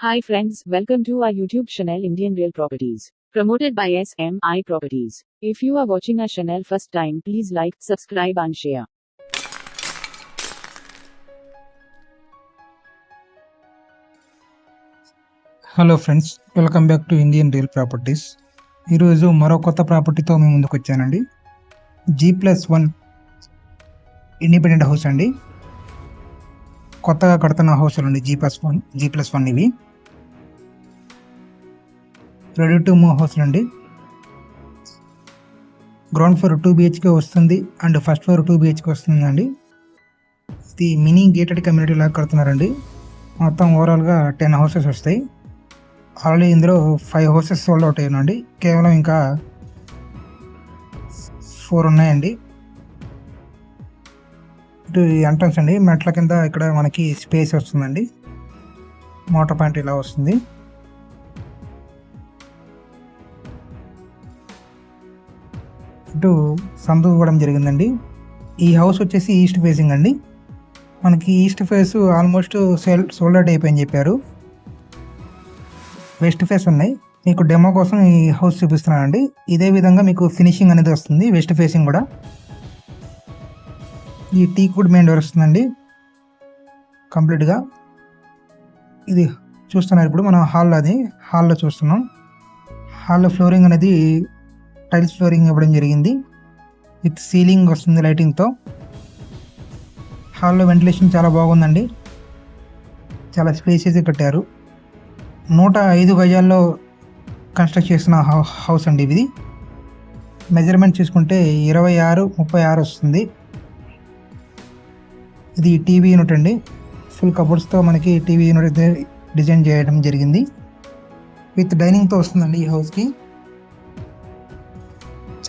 Hi friends, welcome to our YouTube channel Indian Real Properties. Promoted by SMI Properties. If you are watching our channel first time, please like, subscribe and share. Hello friends welcome back to Indian real properties ఈరోజు మరో కొత్త ప్రాపర్టీతో మేము ముందుకు వచ్చానండి G plus one independent house అండి కొత్తగా కడుతున్న హౌస్లు అండి G plus one G plus one ఇవి రెడీ. టు మూవ్ హౌస్లు అండి గ్రౌండ్ ఫ్లోర్ టూ బిహెచ్కే వస్తుంది and first floor two BHK వస్తుందండి. ఇది మినీ గేటెడ్ కమ్యూనిటీ లాగా కడుతున్నారండి. మొత్తం ఓవరాల్గా టెన్ హౌసెస్ వస్తాయి. ఆల్రెడీ ఇందులో ఫైవ్ హౌసెస్ సోల్డ్ అవుట్ అయ్యానండి కేవలం ఇంకా ఫోర్ ఉన్నాయండి. ఇటు ఎంట్రన్స్ అండి. మెట్ల కింద ఇక్కడ మనకి స్పేస్ వస్తుందండి. మోటార్ పాయింట్ ఇలా వస్తుంది. ఇటు సందు ఇవ్వడం జరిగిందండి. ఈ హౌస్ వచ్చేసి ఈస్ట్ ఫేసింగ్ అండి. మనకి east face almost sell sold out అయిపోయింది చెప్పారు. వెస్ట్ ఫేస్ ఉన్నాయి. మీకు డెమో కోసం ఈ హౌస్ చూపిస్తున్నానండి. ఇదే విధంగా మీకు ఫినిషింగ్ అనేది వస్తుంది వెస్ట్ ఫేసింగ్ కూడా. ఈ టీ కుడ్ మెయిన్ డోర్ వస్తుందండి. కంప్లీట్గా ఇది చూస్తున్నారు ఇప్పుడు మనం హాల్లో అది. హాల్లో చూస్తున్నాం. హాల్లో ఫ్లోరింగ్ అనేది టైల్స్ ఫ్లోరింగ్ ఇవ్వడం జరిగింది. విత్ సీలింగ్ వస్తుంది లైటింగ్తో. హాల్లో వెంటిలేషన్ చాలా బాగుందండి. చాలా స్పేసెస్ కట్టారు. నూట ఐదు గజాల్లో కన్స్ట్రక్ట్ చేసిన హౌ- హౌస్ అండి ఇది. మెజర్మెంట్ చూసుకుంటే ఇరవై ఆరు ముప్పై ఆరు వస్తుంది. ఇది టీవీ యూనిట్ అండి. ఫుల్ కబోర్డ్స్తో మనకి టీవీ యూనిట్ అయితే డిజైన్ చేయడం జరిగింది. విత్ డైనింగ్తో వస్తుందండి ఈ హౌస్కి.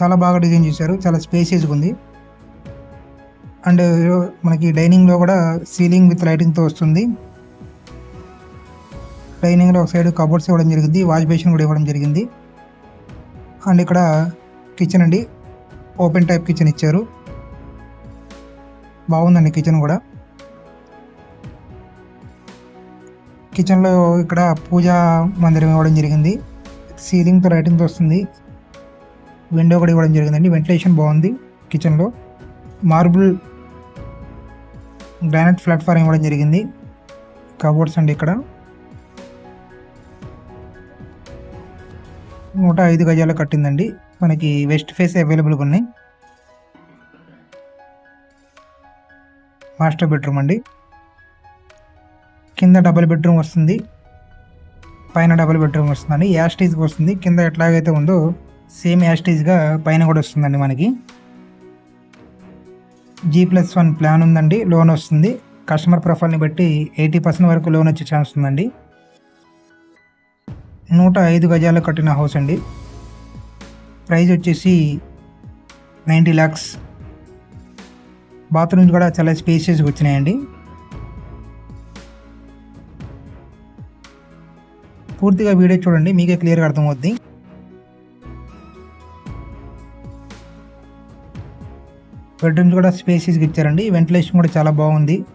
చాలా బాగా డిజైన్ చేశారు. చాలా స్పేసియస్గా ఉంది. అండ్ uh, మనకి డైనింగ్లో కూడా సీలింగ్ విత్ లైటింగ్తో వస్తుంది. డైనింగ్లో ఒక సైడ్ కబోర్డ్స్ ఇవ్వడం జరిగింది. వాష్ బేసిన్ కూడా ఇవ్వడం జరిగింది. అండ్ ఇక్కడ కిచెన్ అండి. ఓపెన్ టైప్ కిచెన్ ఇచ్చారు. బాగుందండి కిచెన్ కూడా. కిచెన్లో ఇక్కడ పూజా మందిరం ఇవ్వడం జరిగింది. సీలింగ్తో లైటింగ్తో వస్తుంది. విండో కూడా ఇవ్వడం జరిగిందండి. వెంటిలేషన్ బాగుంది కిచెన్లో మార్బుల్ గ్రానైట్ ప్లాట్ఫామ్ ఇవ్వడం జరిగింది. కబోర్డ్స్ అండి ఇక్కడ. నూట ఐదు గజాలు కట్టిందండి. మనకి వెస్ట్ ఫేస్ అవైలబుల్గా ఉన్నాయి. మాస్టర్ బెడ్రూమ్ అండి. కింద డబుల్ బెడ్రూమ్ వస్తుంది. పైన డబుల్ బెడ్రూమ్ వస్తుందండి. యాస్టీజ్గా వస్తుంది. కింద ఎట్లాగైతే ఉందో సేమ్ యాస్టేజ్గా పైన కూడా వస్తుందండి మనకి. జీ ప్లస్ వన్ ప్లాన్ ఉందండి లోన్ వస్తుంది. కస్టమర్ ప్రొఫైల్ని బట్టి ఎయిటీ పర్సెంట్ వరకు లోన్ వచ్చే ఛాన్స్ ఉందండి. నూట ఐదు గజాలు కట్టిన హౌస్ అండి. ప్రైస్ వచ్చేసి నైంటీ ల్యాక్స్ బాత్రూమ్స్ కూడా చాలా స్పేసియస్గా వచ్చినాయండి. పూర్తిగా వీడియో చూడండి మీకే క్లియర్గా అర్థమవుద్ది. బెడ్రూమ్స్ కూడా స్పేసెస్గా ఇచ్చారండి. వెంటిలేషన్ కూడా చాలా బాగుంది.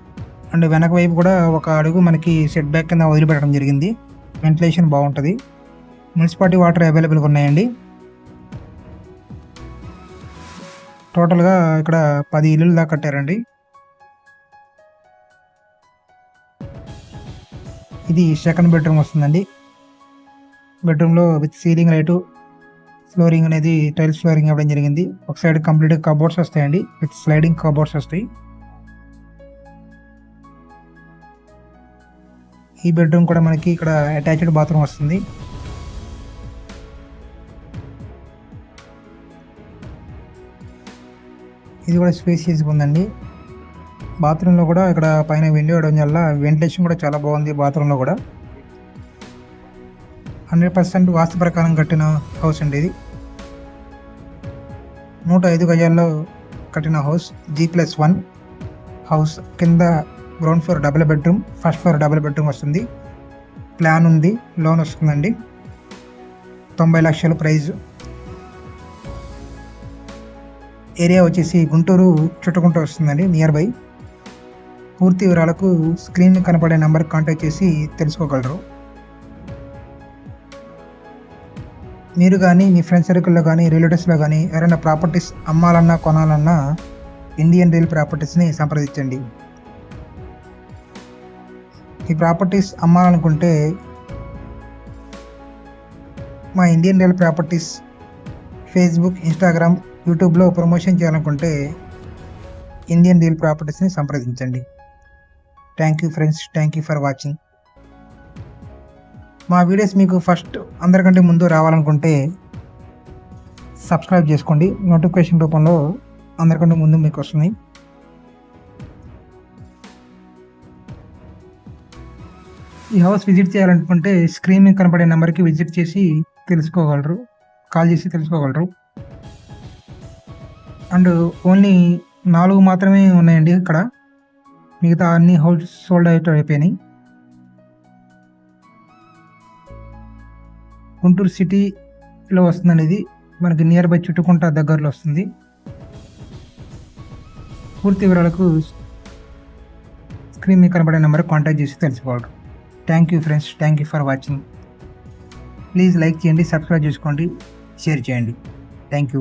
అండ్ వెనక వైపు కూడా ఒక అడుగు మనకి సెట్ బ్యాక్ కింద వదిలిపెట్టడం జరిగింది. వెంటిలేషన్ బాగుంటుంది. మున్సిపాలిటీ వాటర్ అవైలబుల్గా ఉన్నాయండి. టోటల్గా ఇక్కడ పది ఇల్లులు దాకా కట్టారండి. ఇది సెకండ్ బెడ్రూమ్ వస్తుందండి. బెడ్రూమ్లో విత్ సీలింగ్ లైటు ఫ్లోరింగ్ అనేది టైల్స్ ఫ్లోరింగ్ ఇవ్వడం జరిగింది. ఒక సైడ్ కంప్లీట్ కబోర్డ్స్ వస్తాయండి. విత్ స్లైడింగ్ కబోర్డ్స్ వస్తాయి. ఈ బెడ్రూమ్ కూడా మనకి ఇక్కడ అటాచ్డ్ బాత్రూమ్ వస్తుంది. ఇది కూడా స్పేసియస్గా ఉందండి. బాత్రూంలో కూడా ఇక్కడ పైన విండో ఇవ్వడం వల్ల వెంటిలేషన్ కూడా చాలా బాగుంది బాత్రూంలో కూడా. హండ్రెడ్ పర్సెంట్ వాస్తు ప్రకారం కట్టిన హౌస్ అండి ఇది. నూట ఐదు గజాల్లో కట్టిన house G plus one house. కింద ground floor double bedroom first floor double bedroom వస్తుంది. ప్లాన్ ఉంది లోన్ వస్తుందండి. తొంభై లక్షల ప్రైజ్. ఏరియా వచ్చేసి గుంటూరు చుట్టుకుంటూ వస్తుందండి నియర్ బై పూర్తి వివరాలకు స్క్రీన్ కనపడే నెంబర్కి కాంటాక్ట్ చేసి తెలుసుకోగలరు. మీరు కానీ మీ ఫ్రెండ్స్ సర్కిల్లో కానీ రిలేటివ్స్లో కానీ ఎవరైనా ప్రాపర్టీస్ అమ్మాలన్నా కొనాలన్నా ఇండియన్ రియల్ ప్రాపర్టీస్ని సంప్రదించండి. ఈ ప్రాపర్టీస్ అమ్మాలనుకుంటే మా Indian real properties Facebook Instagram యూట్యూబ్లో ప్రమోషన్ చేయాలనుకుంటే ఇండియన్ రియల్ ప్రాపర్టీస్ని సంప్రదించండి. Thank you friends thank you for watching మా వీడియోస్ మీకు ఫస్ట్ అందరికంటే ముందు రావాలనుకుంటే సబ్స్క్రైబ్ చేసుకోండి. నోటిఫికేషన్ రూపంలో అందరికంటే ముందు మీకు వస్తుంది. ఈ హౌస్ విజిట్ చేయాలనుకుంటే స్క్రీన్ మీద కనపడే నెంబర్కి విజిట్ చేసి తెలుసుకోగలరు. కాల్ చేసి తెలుసుకోగలరు. అండ్ ఓన్లీ నాలుగు మాత్రమే ఉన్నాయండి ఇక్కడ. మిగతా అన్ని హౌస్ సోల్డ్ అవుట్ అయిపోయినాయి. గుంటూరు సిటీలో వస్తుంది ఇది మనకి నియర్ బై చుట్టుకుంట దగ్గరలో వస్తుంది. పూర్తి వివరాలకు స్క్రీన్ మీద కనబడే నెంబర్ కాంటాక్ట్ చేసి తెలుసుకోగలరు thank you friends thank you for watching please like చేయండి సబ్స్క్రైబ్ చేసుకోండి షేర్ చేయండి. Thank you